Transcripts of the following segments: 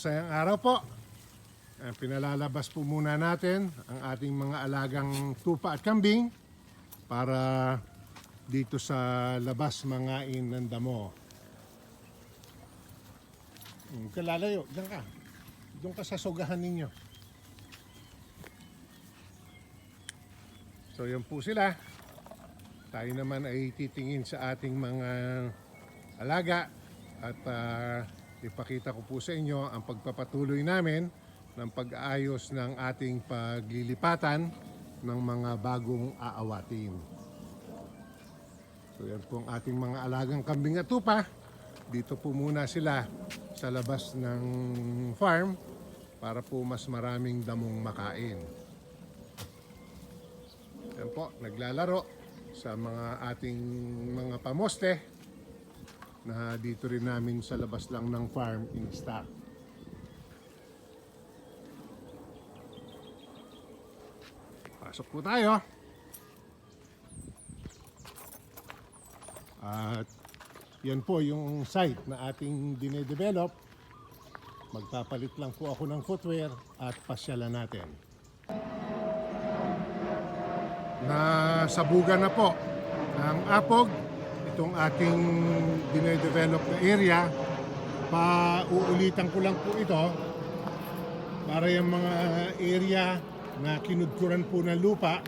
masayang araw po. Eh, Pinalalabas po muna natin ang ating mga alagang tupa at kambing para dito sa labas mga ng damo. Hmm, kalalayo, diyan ka. Doon ka sa sogahan ninyo. So yan po sila. Tayo naman ay titingin sa ating mga alaga at ah, ipakita ko po sa inyo ang pagpapatuloy namin ng pag-aayos ng ating paglilipatan ng mga bagong aawatin. So yan po ang ating mga alagang kambing at tupa. Dito po muna sila sa labas ng farm para po mas maraming damong makain. Yan po, naglalaro sa mga ating mga pamoste na dito rin namin sa labas lang ng farm in stock. Pasok po tayo. At yan po yung site na ating dinedevelop. Magpapalit lang po ako ng footwear at pasyalan natin. Nasabugan na po ng apog itong ating dinedevelop na area. Pauulitan ko lang po ito para yung mga area na kinudkuran po ng lupa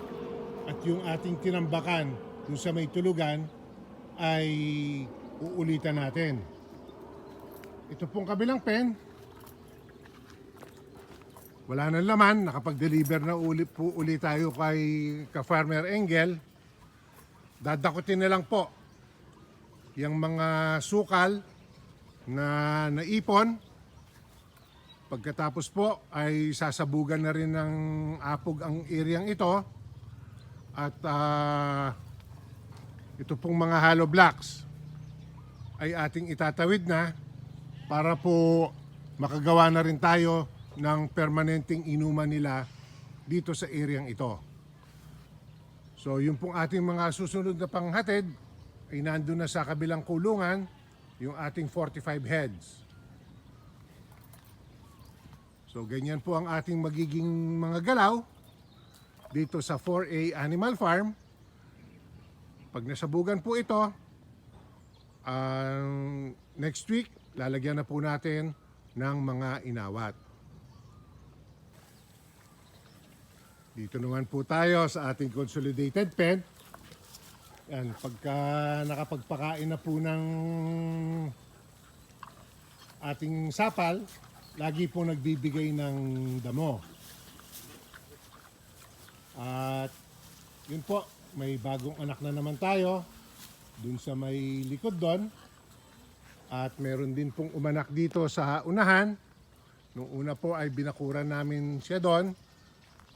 at yung ating tinambakan dun sa may tulugan ay uulitan natin. Ito pong kabilang pen, wala nang laman, nakapag-deliver na ulit po ulit tayo kay ka-farmer Engel. Dadakutin na lang po yung mga sukal na naipon. Pagkatapos po ay sasabugan na rin ng apog ang areang ito. At ah, ito pong mga hollow blocks ay ating itatawid na para po makagawa na rin tayo ng permanenteng inuman nila dito sa areang ito. So yung pong ating mga susunod na panghatid ay nandun na sa kabilang kulungan yung ating 45 heads. So ganyan po ang ating magiging mga galaw dito sa 4A Animal Farm. Pag nasabugan po ito, ang next week, lalagyan na po natin ng mga inawat. Dito naman po tayo sa ating consolidated pen. Yan, pagka nakapagpakain na po ng ating sapal, lagi po nagbibigay ng damo. At yun po, may bagong anak na naman tayo dun sa may likod doon. At meron din pong umanak dito sa unahan. Nung una po ay binakuran namin siya doon.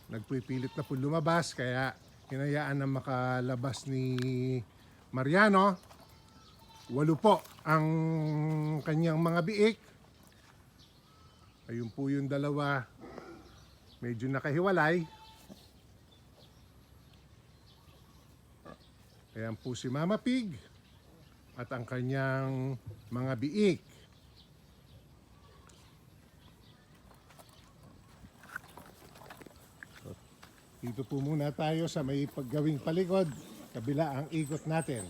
Nagpipilit na po lumabas kaya hinayaan na makalabas ni Mariano. Walo po ang kanyang mga biik. Ayun po yung dalawa medyo nakahiwalay. Ayan po si Mama Pig at ang kanyang mga biik. Dito po muna tayo sa may paggawing palikod. Kabila ang ikot natin.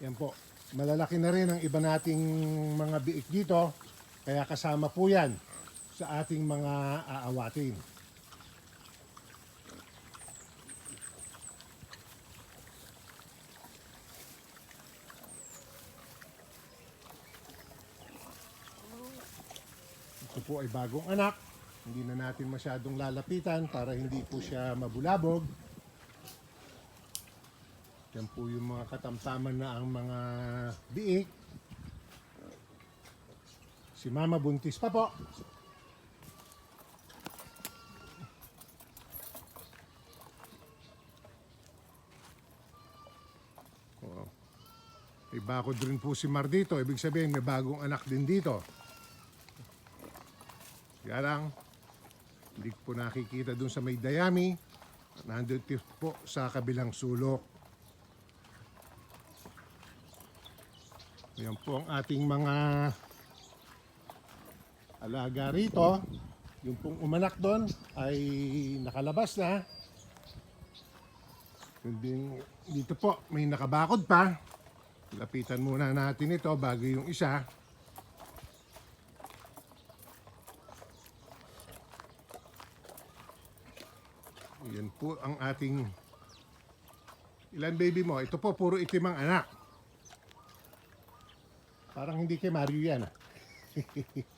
Yan po. Malalaki na rin ang iba nating mga biik dito. Kaya kasama po yan sa ating mga aawatin. Ito po ay bagong anak. Hindi na natin masyadong lalapitan para hindi po siya mabulabog. Yan po yung mga katamtaman na ang mga biik. Si Mama buntis pa po. May bakod rin po si Mar dito. Ibig sabihin may bagong anak din dito. Kaya lang, hindi po nakikita dun sa may dayami. Nandito po sa kabilang sulok. Yan po ang ating mga alaga rito. Yung pong umanak doon ay nakalabas na. Din- dito po may nakabakod pa. Lapitan muna natin ito bago yung isa. Yan po ang ating Ilan baby mo? Ito po, puro itim ang anak. Parang hindi kay Mario yan. ah.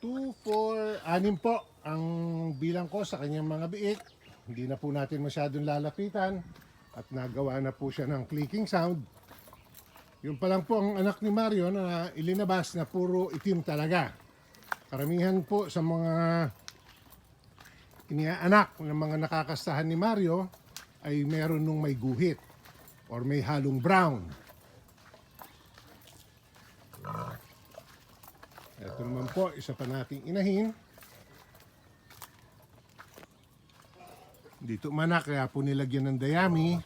2, 4, anim po ang bilang ko sa kanyang mga biik. Hindi na po natin masyadong lalapitan at nagawa na po siya ng clicking sound. Yung pa lang po ang anak ni Mario na ilinabas na puro itim talaga. Karamihan po sa mga iniaanak ng mga nakakastahan ni Mario ay meron nung may guhit or may halong brown. Ito naman po, isa pa nating inahin. Dito manak, kaya po nilagyan ng dayami.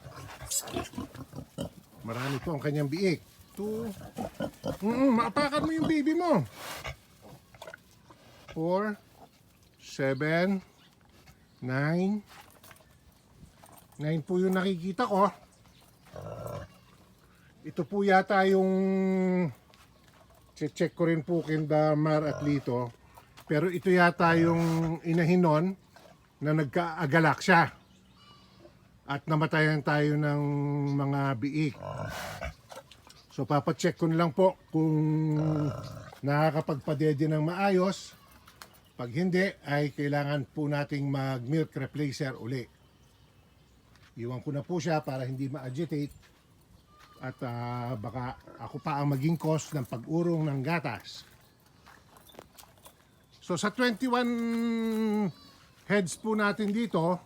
Marami po ang kanyang biik. Two. Mm, maapakan mo yung baby mo. Four. Seven. Nine. Nine po yung nakikita ko. Ito po yata yung check ko rin po kinda Mar at Lito. Pero ito yata yung inahinon na nagkaagalak siya. At namatayan tayo ng mga biik. So papacheck ko na lang po kung nakakapagpadede ng maayos. Pag hindi, ay kailangan po nating mag-milk replacer uli. Iwan ko na po siya para hindi ma-agitate at ah, baka ako pa ang maging cause ng pag-urong ng gatas. So sa 21 heads po natin dito,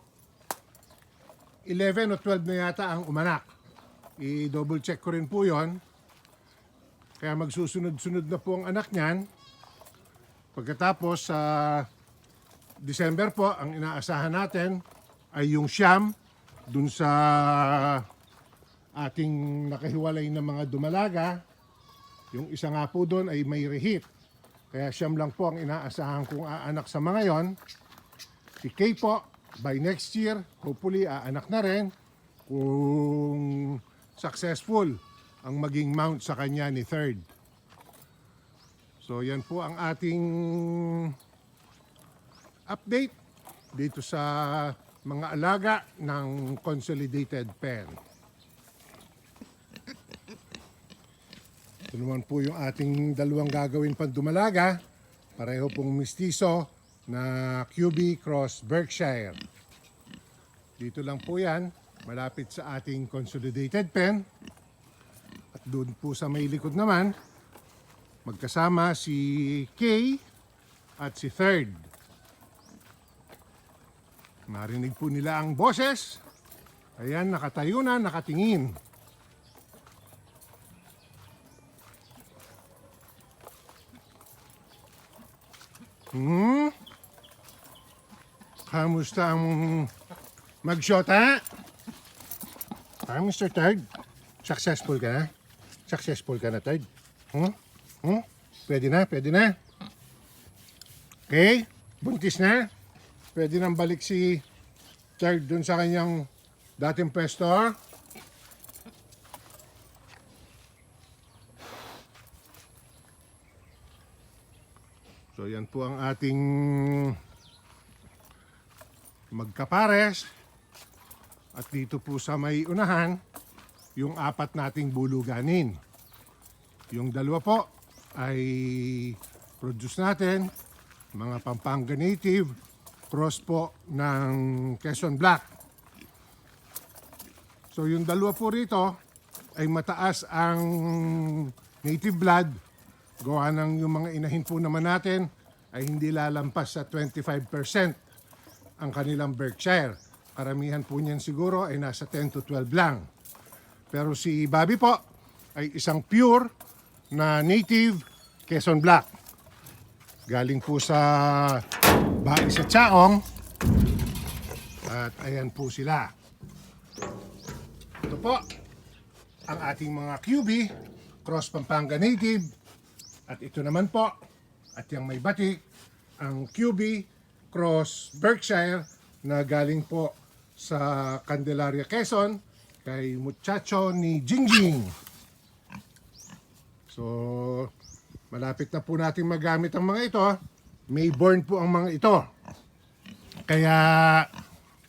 11 o 12 na yata ang umanak. I-double check ko rin po yon. Kaya magsusunod-sunod na po ang anak niyan. Pagkatapos sa December po, ang inaasahan natin ay yung siyam dun sa ating nakahiwalay na mga dumalaga. Yung isa nga po doon ay may rehit. Kaya siyam lang po ang inaasahan kong aanak sa mga yon. Si Kay po, by next year, hopefully aanak na rin kung successful ang maging mount sa kanya ni third. So yan po ang ating update dito sa mga alaga ng consolidated pen. Ito naman po yung ating dalawang gagawin pandumalaga. Pareho pong mistiso na QB Cross Berkshire. Dito lang po yan, malapit sa ating consolidated pen. At doon po sa may likod naman, magkasama si Kay at si Third. Marinig po nila ang boses. Ayan, nakatayo na, nakatingin. Hmm? Kamusta ang magshota? Ah, Mr. Third, successful ka na? Successful ka na, Third? Hmm? Hmm? Pwede na, pwede na. Okay, buntis na. Pwede nang balik si Third dun sa kanyang dating pwesto. So yan po ang ating magkapares. At dito po sa may unahan, yung apat nating buluganin. Yung dalawa po ay produce natin, mga Pampanga Native, cross po ng Quezon Black. So yung dalawa po rito ay mataas ang native blood. Gawa ng yung mga inahin po naman natin ay hindi lalampas sa 25% ang kanilang Berkshire. Karamihan po niyan siguro ay nasa 10 to 12 lang. Pero si Bobby po ay isang pure na native Quezon Black. Galing po sa bahay sa Chaong. At ayan po sila. Ito po ang ating mga QB Cross Pampanga Native. At ito naman po, at yung may batik, ang QB Cross Berkshire na galing po sa Candelaria, Quezon kay muchacho ni Jingjing. So, malapit na po natin magamit ang mga ito. May born po ang mga ito. Kaya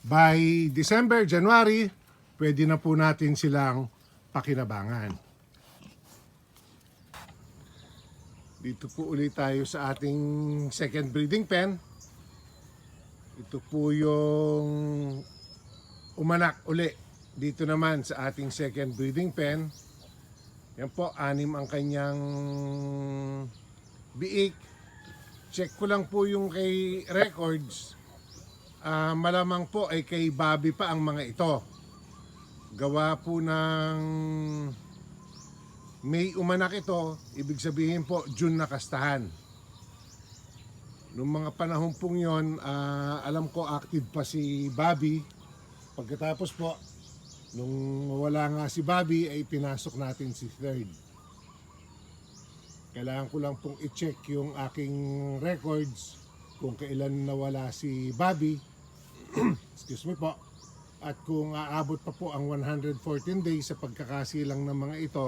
by December, January, pwede na po natin silang pakinabangan. Dito po ulit tayo sa ating second breeding pen. Ito po yung umanak uli. Dito naman sa ating second breeding pen. Yan po, anim ang kanyang biik. Check ko lang po yung kay records. Ah, malamang po ay kay Bobby pa ang mga ito. Gawa po ng may umanak ito, ibig sabihin po June na kastahan. Noong mga panahon pong yon, ah, alam ko active pa si Bobby. Pagkatapos po, nung wala nga si Bobby, ay pinasok natin si Third. Kailangan ko lang pong i-check yung aking records kung kailan nawala si Bobby. Excuse me po. At kung aabot pa po ang 114 days sa pagkakasilang ng mga ito,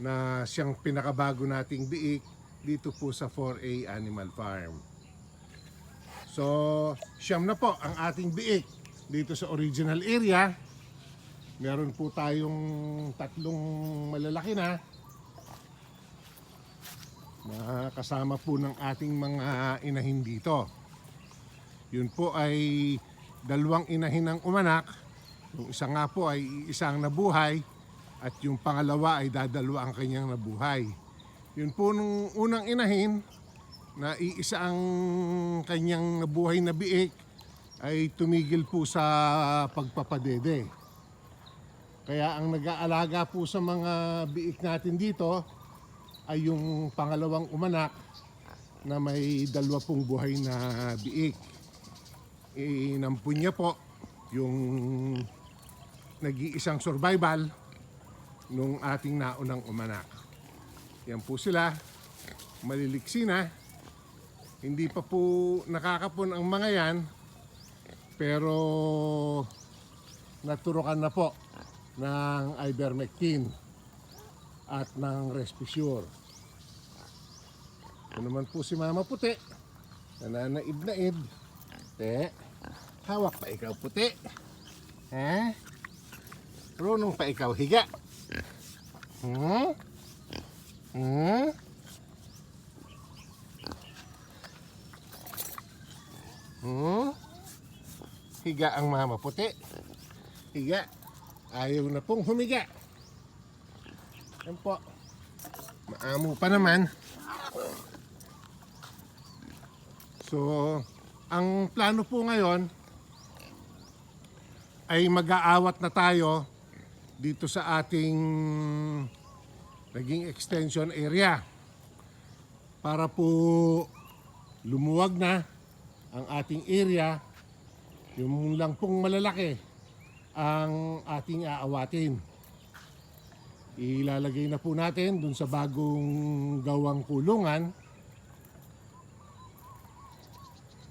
na siyang pinakabago nating biik dito po sa 4A Animal Farm. So, siyam na po ang ating biik dito sa original area. Meron po tayong tatlong malalaki na na kasama po ng ating mga inahin dito. Yun po ay dalawang inahin ng umanak. Yung isa nga po ay isang nabuhay at yung pangalawa ay dadalawa ang kanyang nabuhay. Yun po nung unang inahin na iisa ang kanyang nabuhay na biik ay tumigil po sa pagpapadede. Kaya ang nag-aalaga po sa mga biik natin dito ay yung pangalawang umanak na may dalawa pong buhay na biik. Inampun niya po yung nag-iisang survival nung ating naunang umanak. Yan po sila, maliliksi na. Hindi pa po nakakapon ang mga yan, pero naturukan na po ng ivermectin at ng Respisure. Ito naman po si Mama Puti, nananaib-naib. Te, hawak pa ikaw puti. Ha? Runong pa ikaw higa. Hmm? Hmm? Hmm? Higa ang mama puti. Higa. Ayaw na pong humiga. Yan po. Maamo pa naman. So, ang plano po ngayon ay mag-aawat na tayo dito sa ating naging extension area para po lumuwag na ang ating area yung lang pong malalaki ang ating aawatin ilalagay na po natin dun sa bagong gawang kulungan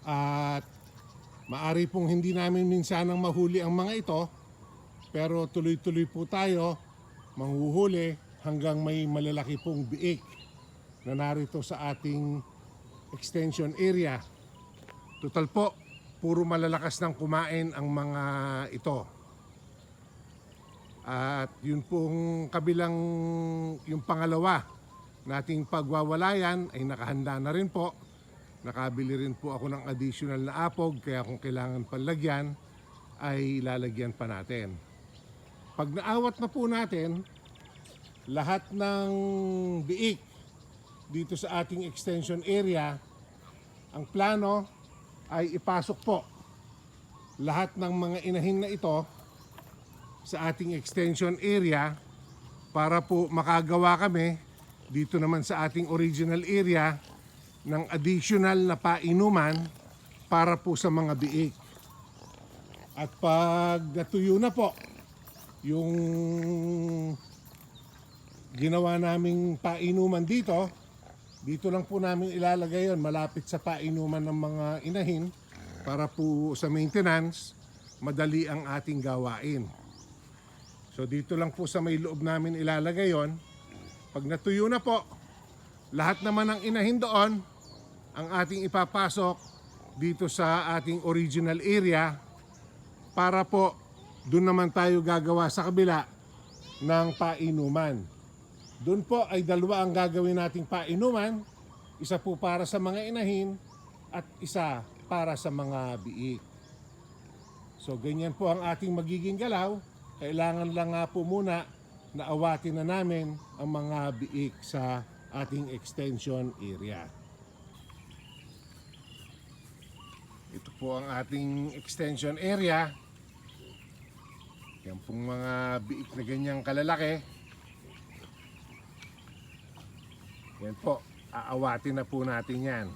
at maari pong hindi namin minsanang mahuli ang mga ito pero tuloy-tuloy po tayo manghuhuli hanggang may malalaki pong biik na narito sa ating extension area. Total po, puro malalakas ng kumain ang mga ito. At yun pong kabilang yung pangalawa nating pagwawalayan ay nakahanda na rin po. Nakabili rin po ako ng additional na apog kaya kung kailangan palagyan ay lalagyan pa natin. Pag naawat na po natin, lahat ng biik dito sa ating extension area, ang plano ay ipasok po lahat ng mga inahin na ito sa ating extension area para po makagawa kami dito naman sa ating original area ng additional na painuman para po sa mga biik. At pag natuyo na po yung ginawa naming painuman dito, dito lang po namin ilalagay yon malapit sa painuman ng mga inahin para po sa maintenance, madali ang ating gawain. So dito lang po sa may loob namin ilalagay yon. Pag natuyo na po, lahat naman ng inahin doon, ang ating ipapasok dito sa ating original area para po doon naman tayo gagawa sa kabila ng painuman. Doon po ay dalawa ang gagawin nating painuman. Isa po para sa mga inahin at isa para sa mga biik. So ganyan po ang ating magiging galaw. Kailangan lang nga po muna na awatin na namin ang mga biik sa ating extension area. Ito po ang ating extension area. Yan pong mga biik na ganyang kalalaki. Yan po, aawatin na po natin yan.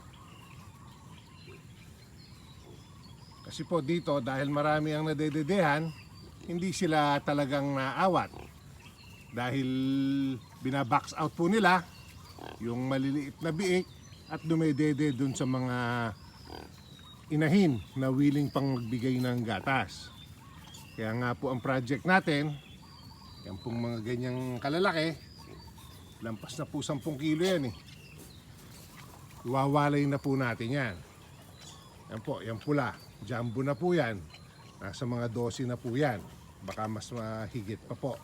Kasi po dito, dahil marami ang nadededehan, hindi sila talagang naawat. Dahil binabox out po nila yung maliliit na biik at dumedede dun sa mga inahin na willing pang magbigay ng gatas. Kaya nga po ang project natin, yan pong mga ganyang kalalaki, lampas na po 10 kilo yan eh. Iwawalay na po natin yan. Yan po, yan pula. Jumbo na po yan. Nasa mga 12 na po yan. Baka mas mahigit pa po.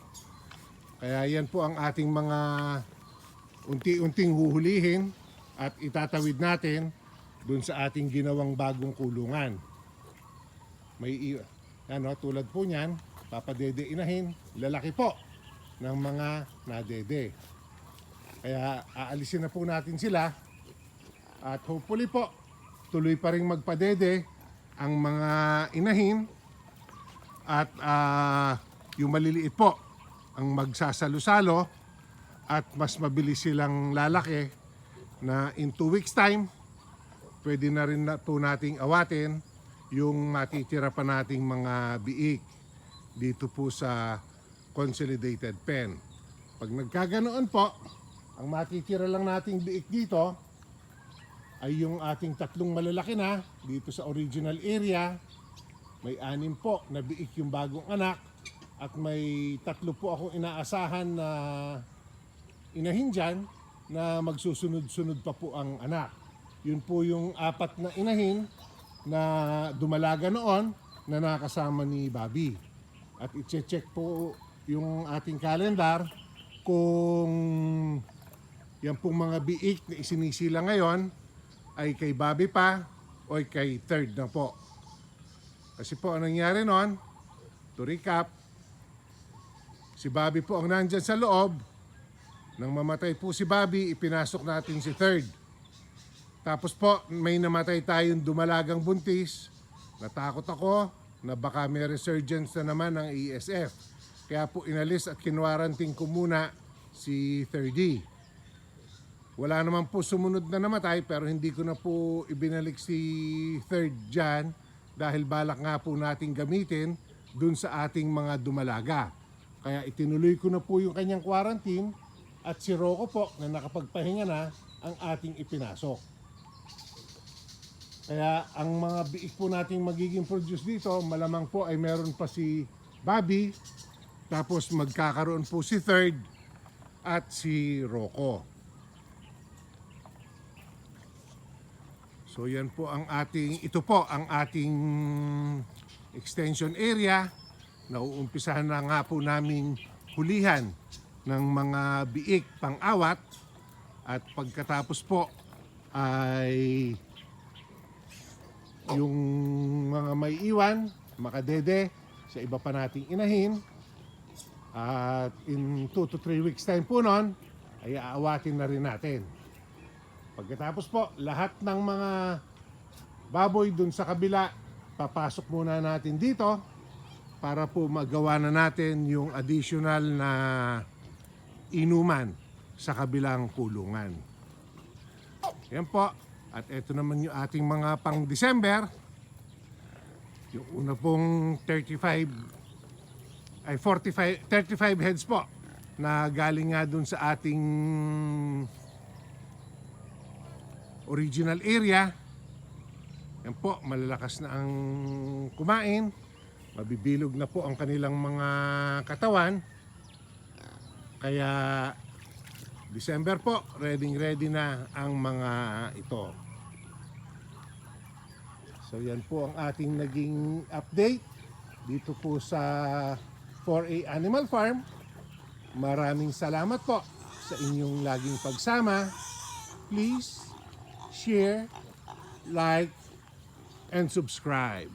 Kaya yan po ang ating mga unti-unting huhulihin at itatawid natin dun sa ating ginawang bagong kulungan. May ano, tulad po niyan, papadede inahin, lalaki po ng mga nadede. Kaya aalisin na po natin sila. At hopefully po tuloy pa rin magpadede ang mga inahin. At ah, yung maliliit po ang magsasalo-salo. At mas mabilis silang lalaki na in two weeks time pwede na rin na po nating awatin yung matitira pa nating mga biik dito po sa consolidated pen. Pag nagkaganoon po, ang matitira lang nating biik dito ay yung ating tatlong malalaki na dito sa original area. May anim po na biik yung bagong anak at may tatlo po akong inaasahan na inahin dyan na magsusunod-sunod pa po ang anak. Yun po yung apat na inahin na dumalaga noon na nakasama ni Bobby. At i-check po yung ating calendar kung yan pong mga biik na isinisila ngayon ay kay Bobby pa o kay third na po. Kasi po ang nangyari noon, to recap, si Bobby po ang nandyan sa loob. Nang mamatay po si Bobby, ipinasok natin si third. Tapos po, may namatay tayong dumalagang buntis. Natakot ako na baka may resurgence na naman ng ESF. Kaya po inalis at kinwaranting ko muna si 3D. Wala naman po sumunod na namatay pero hindi ko na po ibinalik si third dyan dahil balak nga po nating gamitin dun sa ating mga dumalaga. Kaya itinuloy ko na po yung kanyang quarantine at si Rocco po na nakapagpahinga na ang ating ipinasok. Kaya ang mga biik po nating magiging produce dito, malamang po ay meron pa si Bobby, tapos magkakaroon po si Third at si Rocco. So yan po ang ating, ito po ang ating extension area. Nauumpisahan na nga po naming hulihan ng mga biik pang-awat at pagkatapos po ay yung mga may iwan, makadede sa iba pa nating inahin. At in 2 to 3 weeks time po nun, ay aawatin na rin natin. Pagkatapos po, lahat ng mga baboy dun sa kabila, papasok muna natin dito para po magawa na natin yung additional na inuman sa kabilang kulungan. Yan po. At ito naman yung ating mga pang December. Yung una pong 35 ay 45 35 heads po na galing nga dun sa ating original area. Yan po, malalakas na ang kumain. Mabibilog na po ang kanilang mga katawan. Kaya December po, ready ready na ang mga ito. So yan po ang ating naging update dito po sa 4A Animal Farm. Maraming salamat po sa inyong laging pagsama. Please share, like, and subscribe.